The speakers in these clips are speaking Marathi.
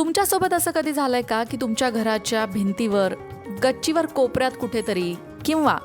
तुमच्यासोबत असं कधी झालंय का की तुमच्या घराच्या भिंतीवर गच्चीवर कोपऱ्यात कुठेतरी किंवा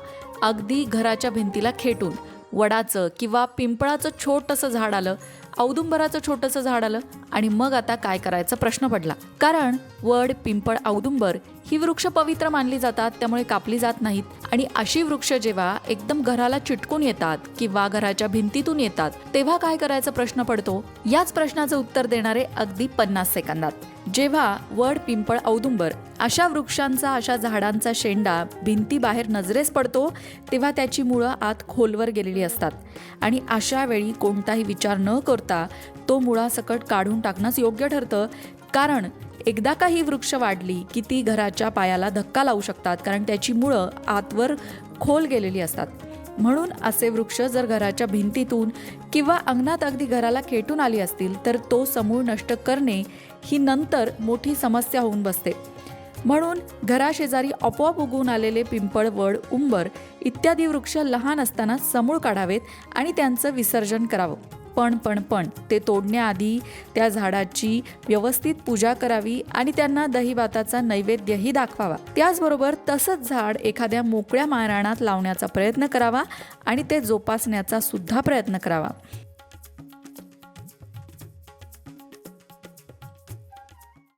अगदी घराच्या भिंतीला खेटून वडाचं किंवा पिंपळाचं छोटंसं झाड आलं औदुंबराचं छोटंसं झाड आलं आणि मग आता काय करायचा प्रश्न पडला. कारण वड पिंपळ औदुंबर ही वृक्ष पवित्र मानली जातात त्यामुळे कापली जात नाहीत आणि अशी वृक्ष जेव्हा एकदम घराला चिटकून येतात किंवा घराच्या भिंतीतून येतात तेव्हा काय करायचा प्रश्न पडतो? याच प्रश्नाचं उत्तर देणारे अगदी पन्नास सेकंदात. जेव्हा वड पिंपळ औदुंबर अशा वृक्षांचा अशा झाडांचा शेंडा भिंतीबाहेर नजरेस पडतो तेव्हा त्याची मुळं आत खोलवर गेलेली असतात. आणि अशा वेळी कोणताही विचार न करता तो मुळासकट काढून टाकणंच योग्य ठरतं. कारण एकदा का ही वृक्ष वाढली की ती घराच्या पायाला धक्का लावू शकतात कारण त्याची मुळं आतवर खोल गेलेली असतात. म्हणून असे वृक्ष जर घराच्या भिंतीतून किंवा अंगणात अगदी घराला खेटून आली असतील तर तो समूळ नष्ट करणे ही नंतर मोठी समस्या होऊन बसते. म्हणून घराशेजारी आपोआप उगवून आलेले पिंपळ वड उंबर इत्यादी वृक्ष लहान असताना समूळ काढावेत आणि त्यांचं विसर्जन करावं. पण पण पण. ते तोडण्याआधी त्या झाडाची व्यवस्थित पूजा करावी आणि त्यांना दहीभाताचा नैवेद्यही दाखवावा. त्याचबरोबर तसंच झाड एखाद्या मोकळ्या माळरानात लावण्याचा प्रयत्न करावा आणि ते जोपासण्याचा सुद्धा प्रयत्न करावा.